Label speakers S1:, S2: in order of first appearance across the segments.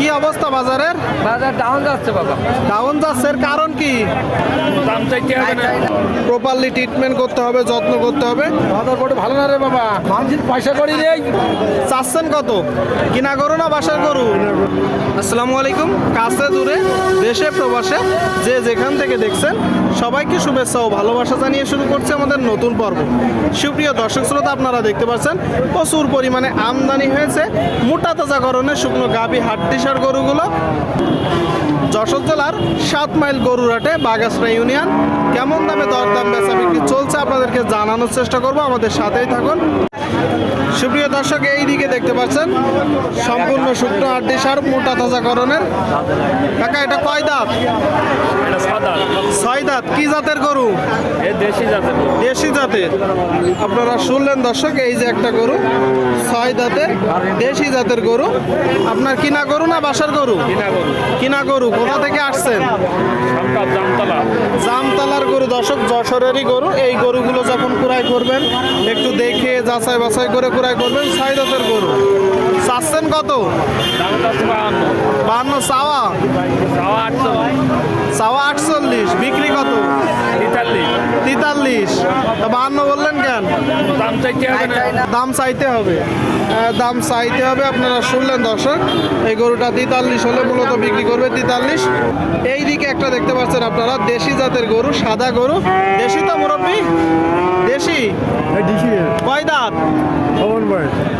S1: কি অবস্থা বাজারের?
S2: বাজার ডাউন যাচ্ছে বাবা।
S1: ডাউন যাচ্ছে কারণ কি?
S2: দাম চাইতে হবে না।
S1: প্রপারলি ট্রিটমেন্ট করতে হবে যত্ন করতে হবে।
S2: বাজার বড় ভালো না রে বাবা। মানুষের পয়সা করি রে।
S1: চাচ্ছেন কত? কিনা গরু না বাসার গরু? আসসালামু আলাইকুম। কাছে দূরে দেশে প্রবাসে যে যেখান থেকে দেখছেন সবাইকে শুভেচ্ছা ও ভালোবাসা জানিয়ে শুরু করছে আমাদের নতুন পর্ব। সুপ্রিয় দর্শক শ্রোতা আপনারা দেখতে পাচ্ছেন প্রচুর পরিমাণে আমদানি হয়েছে। মোটা তাজা গরনের শুকনো গাভী হাড্ডিসার গরুগুলো। যশোর জেলার সাত মাইল গরুরাটে বাগাসরা ইউনিয়ন। কেমন দামে দরদাম বেচা বিক্রি চলছে আপনাদেরকে জানানোর চেষ্টা করব আমাদের সাথেই থাকুন। সুপ্রিয় দর্শক এই দিকে দেখতে পাচ্ছেন সম্পূর্ণ শুকনো আড্ডি সার মোটা তাজা করণের কাকা এটা কয় দাঁত। ছয় দাঁত। কি জাতের গরু?
S2: দেশি জাতের
S1: দেশি জাতের। আপনারা শুনলেন দর্শক এই যে একটা গরু ছয় দাঁতের দেশি জাতের গরু। আপনার কিনা গরু না বাসার গরু?
S2: কিনা গরু।
S1: কিনা গরু কোথা থেকে আসছেন?
S2: জামতলা।
S1: জামতলার গরু দর্শক যশোরেরই গরু। এই গরুগুলো যখন কুড়াই করবেন একটু দেখে যাচাই বাছাই করে কুড়াই করবেন ছয় দাঁতের গরু। চাচ্ছেন কত?
S2: দাম
S1: বান্ন চাওয়া
S2: সাওয়া আটশো
S1: চাওয়া আটচল্লিশ বিক্রি কত?
S2: তেতাল্লিশ।
S1: তেতাল্লিশ। তা বাহান্ন বললেন কেন?
S2: দাম চাইতে হবে
S1: দাম চাইতে হবে। দাম চাইতে হবে আপনারা শুনলেন দর্শক এই গরুটা তেতাল্লিশ হলে মূলত বিক্রি করবে তেতাল্লিশ। এই দিকে একটা দেখতে পাচ্ছেন আপনারা দেশি জাতের গরু সাদা গরু। দেশি তো মুরব্বী? দেশি? কয় দাঁত?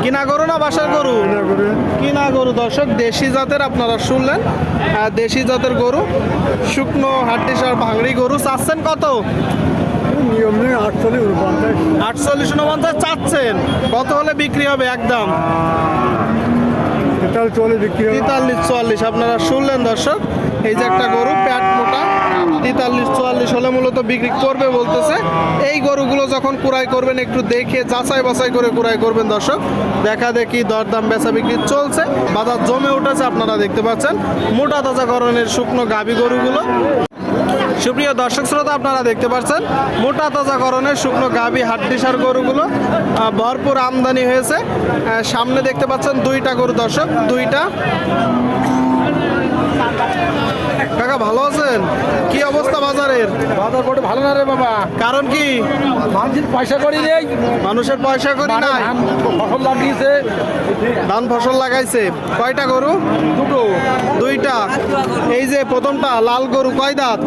S1: কিনা গরু না বাসার গরু। গরু দর্শক দেশি জাতের আপনারা শুনলেন। দেশি জাতের গরু শুকনো হাড্ডিসার ভাঙড়ি গরু চাচ্ছেন কত? আটচল্লিশ উনপঞ্চাশ। চাচ্ছেন। কত হলে বিক্রি হবে একদম? তেতাল্লিশ চুয়াল্লিশ আপনারা শুনলেন দর্শক। এই যে একটা গরু প্যাট মোটা চুয়াল্লিশ হলে মূলত বিক্রি করবে বলতেছে। এই গরুগুলো যখন কুড়াই করবেন, একটু দেখে যাচাই বাছাই করে কুড়াই করবেন দর্শক। দেখা দেখি দরদাম বেচা বিক্রি চলছে, বাজার জমে উঠেছে, আপনারা দেখতে পাচ্ছেন। মোটা তাজা করণের শুকনো গাভী গরুগুলো। সুপ্রিয় দর্শক শ্রোতা, আপনারা দেখতে পাচ্ছেন, মোটা তাজা করণের শুকনো গাভী হাড্ডিসার গরুগুলো ভরপুর আমদানি হয়েছে। সামনে দেখতে পাচ্ছেন দুইটা গরু দর্শক, দুইটা। কাকা, ভালো আছেন? কি অবস্থা
S2: বাজার বড় ভালো না রে বাবা।
S1: কারণ কি?
S2: মানুষের পয়সা করি নেই।
S1: মানুষের পয়সা করি নাই।
S2: ফসল লাগিয়েছে।
S1: ধান ফসল লাগাইছে। কয়টা গরু?
S2: দুটো।
S1: দুইটা। এই যে প্রথমটা লাল গরু কয় দাঁত?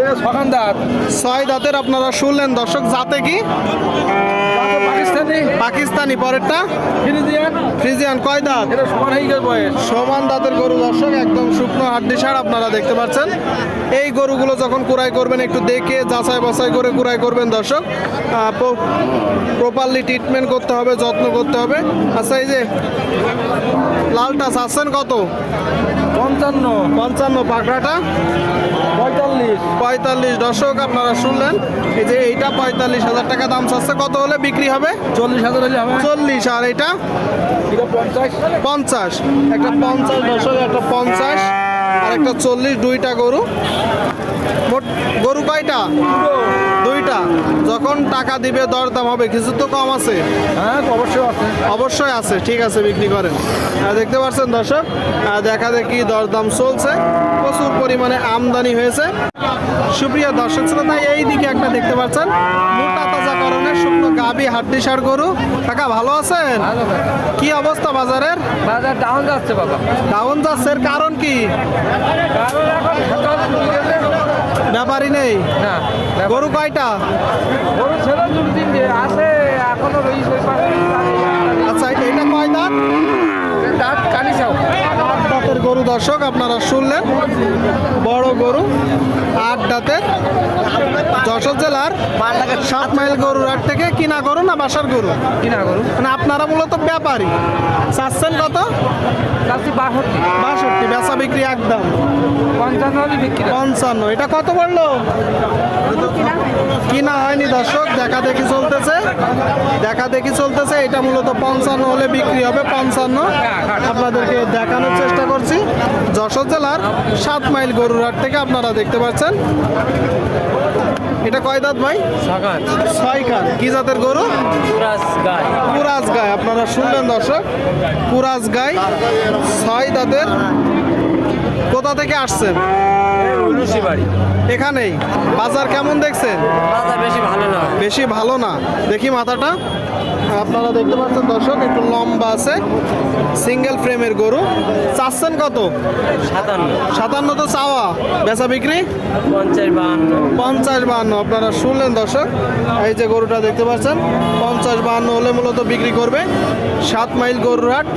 S2: এ দাঁত।
S1: ছয় দাঁতের আপনারা শুনলেন দর্শক যাতে কি?
S2: পাকিস্তানি?
S1: পরেরটা?
S2: ফিরিজিয়ান?
S1: ফ্রিজিয়ান কয় দাঁত?
S2: এটা সমান হয়ে গেছে বয়স। সমান
S1: দাঁতের গরু দর্শক একদম শুকনো হাড্ডি সার আপনারা দেখতে পাচ্ছেন। এই গরুগুলো যখন কুড়াই করবেন একটু দেখে যাচাই বাছাই করে কুড়াই করবেন দর্শক। প্রপারলি ট্রিটমেন্ট করতে হবে যত্ন করতে হবে। আচ্ছা এই যে লালটা চাচ্ছেন কত?
S2: পঞ্চান্ন।
S1: পঞ্চান্ন পাকড়াটা।
S2: পঁয়তাল্লিশ।
S1: পঁয়তাল্লিশ। দর্শক আপনারা শুনলেন এই যে এইটা পঁয়তাল্লিশ হাজার টাকা দাম চাচ্ছে কত হলে বিক্রি হবে?
S2: চল্লিশ হাজার হলে হবে।
S1: চল্লিশ আর এটা?
S2: পঞ্চাশ।
S1: একটা পঞ্চাশ দশক একটা পঞ্চাশ আর একটা চল্লিশ দুইটা গরু। মোট গরু কয়টা? যখন টাকা দিবে দরদাম হবে। কিছু তো কম আছে।
S2: হ্যাঁ অবশ্যই আছে।
S1: অবশ্যই আছে ঠিক আছে বিক্রি করেন। দেখতে পাচ্ছেন দর্শক দেখা দেখি দরদাম চলছে। প্রচুর পরিমাণে আমদানি হয়েছে। সুপ্রিয় দর্শক শ্রোতা এই দিকে একটা দেখতে পাচ্ছেন মোটা তাজা করণের শুকনো গাবি হাড্ডি সার গরু। কাকা ভালো আছেন? কি অবস্থা বাজারের?
S2: বাজার ডাউন যাচ্ছে বাবা।
S1: ডাউন যাচ্ছে এর কারণ কি?
S2: কারণ এখন।
S1: ব্যাপারই নেই।
S2: না
S1: গরু কয়টা?
S2: গরু ছেলে দুটো তিনটে আছে এখনও রয়েছে ওই পাশে।
S1: আচ্ছা এটা কয় দাঁত?
S2: দাঁত কানি চাও
S1: আট দাঁতের গরু দর্শক আপনারা শুনলেন। বড় গরু আট দাঁতের যশোর জেলার সাত মাইল গরুর হাট থেকে কিনা গরু না বাসার গরু?
S2: কিনা গরু।
S1: মানে আপনারা মূলত ব্যাপারী। চাচ্ছেন কত?
S2: কাছে বাষট্টি।
S1: বাষট্টি বেচা বিক্রি একদম।
S2: পঞ্চান্ন বিক্রি
S1: পঞ্চান্ন এটা কত বলল? কিনা হয়নি দর্শক দেখা দেখি চলতেছে। দেখা দেখি চলতেছে এটা মূলত পঞ্চান্ন হলে বিক্রি হবে পঞ্চান্ন আপনাদেরকে দেখানোর চেষ্টা করছি। যশোর জেলার সাত মাইল গরুরহাট থেকে আপনারা দেখতে পাচ্ছেন। এটা কয় দাঁত ভাই? ছয় খান কি জাতের গরু? পুরাজ গায় আপনারা শুনলেন দর্শক পুরাজ গাই ছয় দাঁতের। কোথা থেকে আসছেন?
S2: উলুসি বাড়ি।
S1: এখানেই। বাজার কেমন দেখছেন?
S2: বাজার বেশি ভালো নয়
S1: বেশি ভালো না। দেখি মাথাটা। আপনারা দেখতে পাচ্ছেন দর্শক একটু লম্বা আছে। সিঙ্গেল ফ্রেমের গরু। চাচ্ছেন কত?
S2: সাতান্ন।
S1: সাতান্ন তো চাওয়া। বেচা বিক্রি?
S2: পঞ্চাশ বাহান্ন।
S1: পঞ্চাশ বাহান্ন। আপনারা শুনলেন দর্শক এই যে গরুটা দেখতে পাচ্ছেন পঞ্চাশ বাহান্ন হলে মূলত বিক্রি করবে সাত মাইল গরুর হাট।